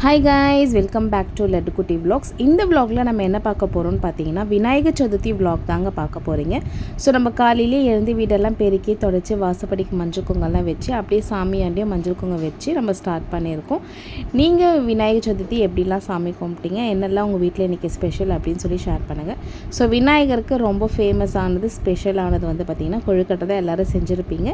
Hi guys welcome back to Laddu Kutty vlogs. இந்த விலாகில் நம்ம என்ன பார்க்க போகிறோம்னு பார்த்தீங்கன்னா விநாயகர் சதுர்த்தி விலாக் தாங்க பார்க்க போகிறீங்க ஸோ நம்ம காலையிலே எழுந்து வீடெல்லாம் பெருக்கி தொடச்சி வாசப்படிக்கு மஞ்சள் குங்கெல்லாம் வச்சு அப்படியே சாமியாண்டியும் மஞ்சள் குங்கம் வச்சு நம்ம ஸ்டார்ட் பண்ணியிருக்கோம். நீங்கள் விநாயகர் சதுர்த்தி எப்படிலாம் சாமி கும்பிட்டீங்க என்னெல்லாம் உங்கள் வீட்டில் இன்றைக்கி ஸ்பெஷல் அப்படின்னு சொல்லி ஷேர் பண்ணுங்கள் ஸோ விநாயகருக்கு ரொம்ப ஃபேமஸானது ஸ்பெஷலானது வந்து பார்த்திங்கன்னா கொழுக்கட்டை தான் எல்லோரும் செஞ்சுருப்பீங்க.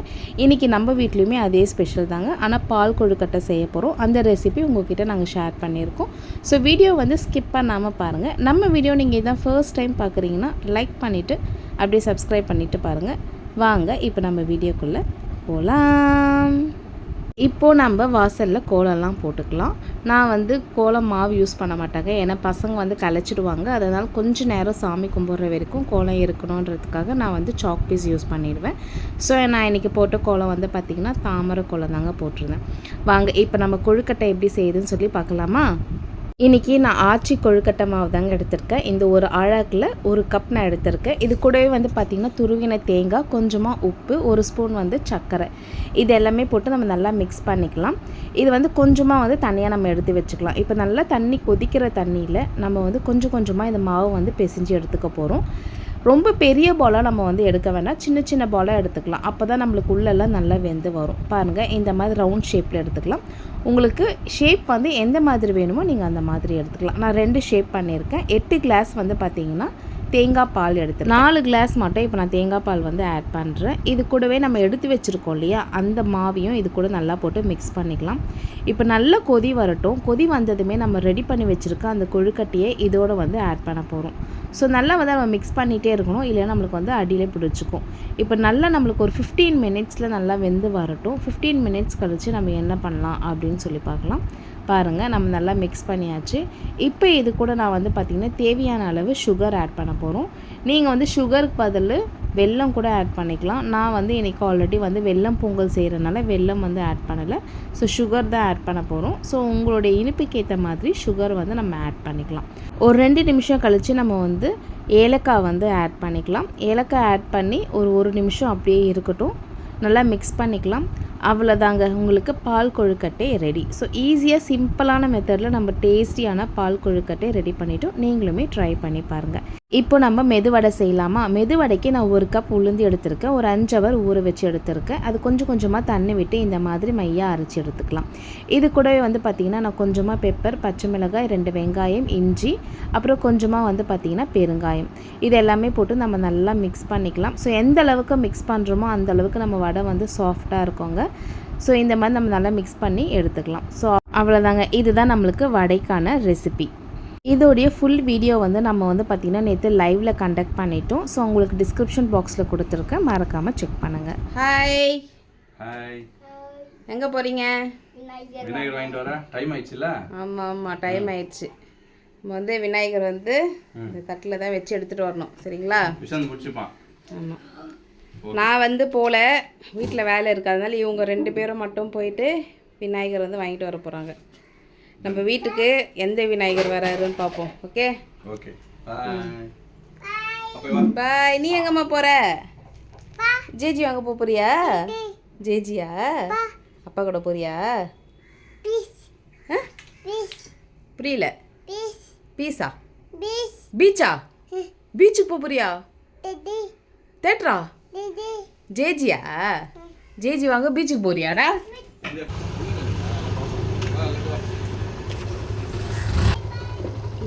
இன்றைக்கி நம்ம வீட்லேயுமே அதே ஸ்பெஷல் தாங்க. ஆனால் பால் கொழுக்கட்டை செய்ய போகிறோம் அந்த ரெசிபி கிட்டே நாங்கள் ஷேர் பண்ணியிருக்கோம். ஸோ வீடியோ வந்து ஸ்கிப் பண்ணாமல் பாருங்கள் நம்ம வீடியோ நீங்கள் இதான் ஃபர்ஸ்ட் டைம் பார்க்குறீங்கன்னா லைக் பண்ணிவிட்டு அப்படியே சப்ஸ்கிரைப் பண்ணிவிட்டு பாருங்கள் வாங்க இப்போ நம்ம வீடியோக்குள்ளே போகலாம் இப்போது நம்ம வாசலில் கோலம்லாம் போட்டுக்கலாம். நான் வந்து கோலம் மாவு யூஸ் பண்ண மாட்டாங்க. ஏன்னா பசங்க வந்து கலைச்சிடுவாங்க. அதனால் கொஞ்சம் நேரம் சாமி கும்பிட்ற வரைக்கும் கோலம் இருக்கணுன்றதுக்காக நான் வந்து சாக் பீஸ் யூஸ் பண்ணிடுவேன். ஸோ நான் இன்றைக்கி போட்ட கோலம் வந்து பார்த்திங்கன்னா தாமரை கோலம் தாங்க போட்டிருந்தேன். வாங்க இப்போ நம்ம கொழுக்கட்டை எப்படி செய்யுதுன்னு சொல்லி பார்க்கலாமா? இன்றைக்கி நான் ஆச்சி கொழுக்கட்டை மாவு தாங்க எடுத்திருக்கேன். இந்த ஒரு அழகில் ஒரு கப் நான் எடுத்திருக்கேன். இது கூடவே வந்து பார்த்திங்கன்னா துருவின தேங்காய் கொஞ்சமாக உப்பு ஒரு ஸ்பூன் வந்து சர்க்கரை. இது எல்லாமே போட்டு நம்ம நல்லா மிக்ஸ் பண்ணிக்கலாம். இது வந்து கொஞ்சமாக வந்து தனியாக நம்ம எடுத்து வச்சுக்கலாம். இப்போ நல்லா தண்ணி கொதிக்கிற தண்ணியில் நம்ம வந்து கொஞ்சம் கொஞ்சமாக இந்த மாவு வந்து பிசைஞ்சு எடுத்துக்க போகிறோம் ரொம்ப பெரிய பாலாக நம்ம வந்து எடுக்க வேணாம். சின்ன சின்ன பாலாக எடுத்துக்கலாம். அப்போ தான் நம்மளுக்கு உள்ளெல்லாம் நல்லா வெந்து வரும். பாருங்கள் இந்த மாதிரி ரவுண்ட் ஷேப்பில் எடுத்துக்கலாம். உங்களுக்கு ஷேப் வந்து எந்த மாதிரி வேணுமோ நீங்கள் அந்த மாதிரி எடுத்துக்கலாம். நான் ரெண்டு ஷேப் பண்ணியிருக்கேன். எட்டு கிளாஸ் வந்து பார்த்திங்கன்னா தேங்காய் பால் எடுத்து நாலு கிளாஸ் மட்டும் இப்போ நான் தேங்காய் பால் வந்து ஆட் பண்ணுறேன் இது கூடவே நம்ம எடுத்து வச்சுருக்கோம் இல்லையா? அந்த மாவையும் இது கூட நல்லா போட்டு மிக்ஸ் பண்ணிக்கலாம். இப்போ நல்லா கொதி வரட்டும். கொதி வந்ததுமே நம்ம ரெடி பண்ணி வச்சுருக்க அந்த கொழுக்கட்டையை இதோட வந்து ஆட் பண்ண போகிறோம் ஸோ நல்லா வந்து நம்ம மிக்ஸ் பண்ணிகிட்டே இருக்கணும். இல்லைன்னா நம்மளுக்கு வந்து அடியிலே பிடிச்சிக்கும். இப்போ நல்லா நம்மளுக்கு ஒரு ஃபிஃப்டீன் மினிட்ஸில் நல்லா வெந்து வரட்டும். ஃபிஃப்டீன் மினிட்ஸ் கழித்து நம்ம என்ன பண்ணலாம் அப்படின்னு சொல்லி பார்க்கலாம். பாருங்கள் நம்ம நல்லா மிக்ஸ் பண்ணியாச்சு. இப்போ இது கூட நான் வந்து பார்த்திங்கன்னா தேவையான அளவு சுகர் ஆட் பண்ண போகிறோம் நீங்கள் வந்து சுகருக்கு பதில் வெல்லம் கூட ஆட் பண்ணிக்கலாம். நான் வந்து இன்றைக்கி ஆல்ரெடி வந்து வெல்லம் பொங்கல் செய்கிறனால வெல்லம் வந்து ஆட் பண்ணலை. ஸோ சுகர் தான் ஆட் பண்ண போகிறோம் ஸோ உங்களுடைய இனிப்புக்கு ஏற்ற மாதிரி சுகர் வந்து நம்ம ஆட் பண்ணிக்கலாம். ஒரு ரெண்டு நிமிஷம் கழித்து நம்ம வந்து ஏலக்காய் வந்து ஆட் பண்ணிக்கலாம். ஏலக்காய் ஆட் பண்ணி ஒரு ஒரு நிமிஷம் அப்படியே இருக்கட்டும். நல்லா மிக்ஸ் பண்ணிக்கலாம். அவ்வளோதாங்க உங்களுக்கு பால் கொழுக்கட்டை ரெடி ஸோ ஈஸியாக சிம்பிளான மெத்தடில் நம்ம டேஸ்டியான பால் கொழுக்கட்டை ரெடி பண்ணிவிட்டோம் நீங்களுமே ட்ரை பண்ணி பாருங்கள் இப்போ நம்ம மெதுவடை செய்யலாமா? மெதுவடைக்கு நான் ஒரு கப் உளுந்து எடுத்திருக்கேன். ஒரு அஞ்சு அவர் ஊற வச்சு எடுத்திருக்கேன். அது கொஞ்சம் கொஞ்சமாக தண்ணி விட்டு இந்த மாதிரி மையாக அரைச்சி எடுத்துக்கலாம். இது கூடவே வந்து பார்த்திங்கன்னா நான் கொஞ்சமாக பெப்பர் பச்சை மிளகாய் ரெண்டு வெங்காயம் இஞ்சி அப்புறம் கொஞ்சமாக வந்து பார்த்திங்கன்னா பெருங்காயம். இது எல்லாமே போட்டு நம்ம நல்லா மிக்ஸ் பண்ணிக்கலாம். ஸோ எந்த அளவுக்கு மிக்ஸ் பண்ணுறோமோ அந்த அளவுக்கு நம்ம வடை வந்து சாஃப்டாக இருக்கோங்க. ஸோ இந்த மாதிரி நம்ம நல்லா மிக்ஸ் பண்ணி எடுத்துக்கலாம். ஸோ அவ்வளோதாங்க இதுதான் நம்மளுக்கு வடைக்கான ரெசிபி இதோடைய ஃபுல் வீடியோ வந்து நம்ம வந்து பார்த்திங்கன்னா நேற்று லைவில் கண்டக்ட் பண்ணிட்டோம். ஸோ உங்களுக்கு டிஸ்கிரிப்ஷன் பாக்ஸில் கொடுத்துருக்கேன். மறக்காமல் செக் பண்ணுங்கள் ஹாய் ஹாய் எங்கே போகிறீங்க விநாயகர் வாங்கிட்டு வர. டைம் ஆயிடுச்சுல? ஆமாம் ஆமாம் டைம் ஆயிடுச்சு. நம்ம வந்து விநாயகர் வந்து இந்த தட்டில் தான் வச்சு எடுத்துகிட்டு வரணும். சரிங்களா? விஷன் முடிச்சுப்பான். ஆமாம் நான் வந்து போகல வீட்டில் வேலை இருக்காதனால இவங்க ரெண்டு பேரும் மட்டும் போயிட்டு விநாயகர் வந்து வாங்கிட்டு வர போகிறாங்க நம்ம வீட்டுக்கு எந்த விநாயகர் வராருன்னு பார்ப்போம் ஓகே? ஓகே. பாய். நீ எங்கம்மா போற? ஜேஜி வாங்க போக போறியா? ஜேஜியா? அப்பா கூட போறியா? ஆ? புரியல. பீஸா. பீச்சா? பீச்சுக்கு போக போறியா? தேட்டரா? ஜேஜியா? ஜேஜி வாங்க பீச்சுக்கு போறியாடா?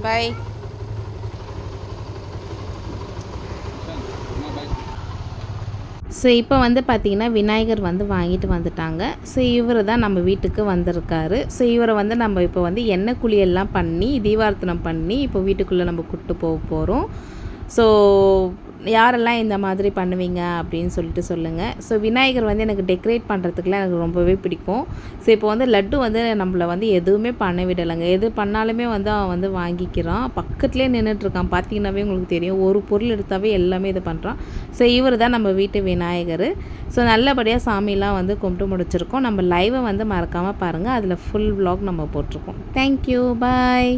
பாய் ஸோ இப்போ வந்து பார்த்திங்கன்னா விநாயகர் வந்து வாங்கிட்டு வந்துட்டாங்க. ஸோ இவர் தான் நம்ம வீட்டுக்கு வந்திருக்காரு. ஸோ இவரை வந்து நம்ம இப்போ வந்து எண்ணெய் குளியெல்லாம் பண்ணி தீபார்த்தனம் பண்ணி இப்போ வீட்டுக்குள்ளே நம்ம கூப்பிட்டு போக போகிறோம் ஸோ யாரெல்லாம் இந்த மாதிரி பண்ணுவீங்க அப்படின்னு சொல்லிட்டு சொல்லுங்கள் ஸோ விநாயகர் வந்து எனக்கு டெக்கரேட் பண்ணுறதுக்குலாம் எனக்கு ரொம்பவே பிடிக்கும். ஸோ இப்போ வந்து லட்டு வந்து நம்மளை வந்து எதுவுமே பண்ண விடலைங்க. எது பண்ணாலுமே வந்து அவன் வந்து வாங்கிக்கிறான். பக்கத்துலேயே நின்றுட்டுருக்கான் பார்த்தீங்கன்னாவே உங்களுக்கு தெரியும். ஒரு பொருள் எடுத்தாவே எல்லாமே இது பண்ணுறான் ஸோ இவர் தான் நம்ம வீட்டு விநாயகர். ஸோ நல்லபடியாக சாமிலாம் வந்து கும்பிட்டு முடிச்சிருக்கோம். நம்ம லைவை வந்து மறக்காமல் பாருங்கள் அதில் ஃபுல் வ்ளாக் நம்ம போட்டிருக்கோம். Thank you bye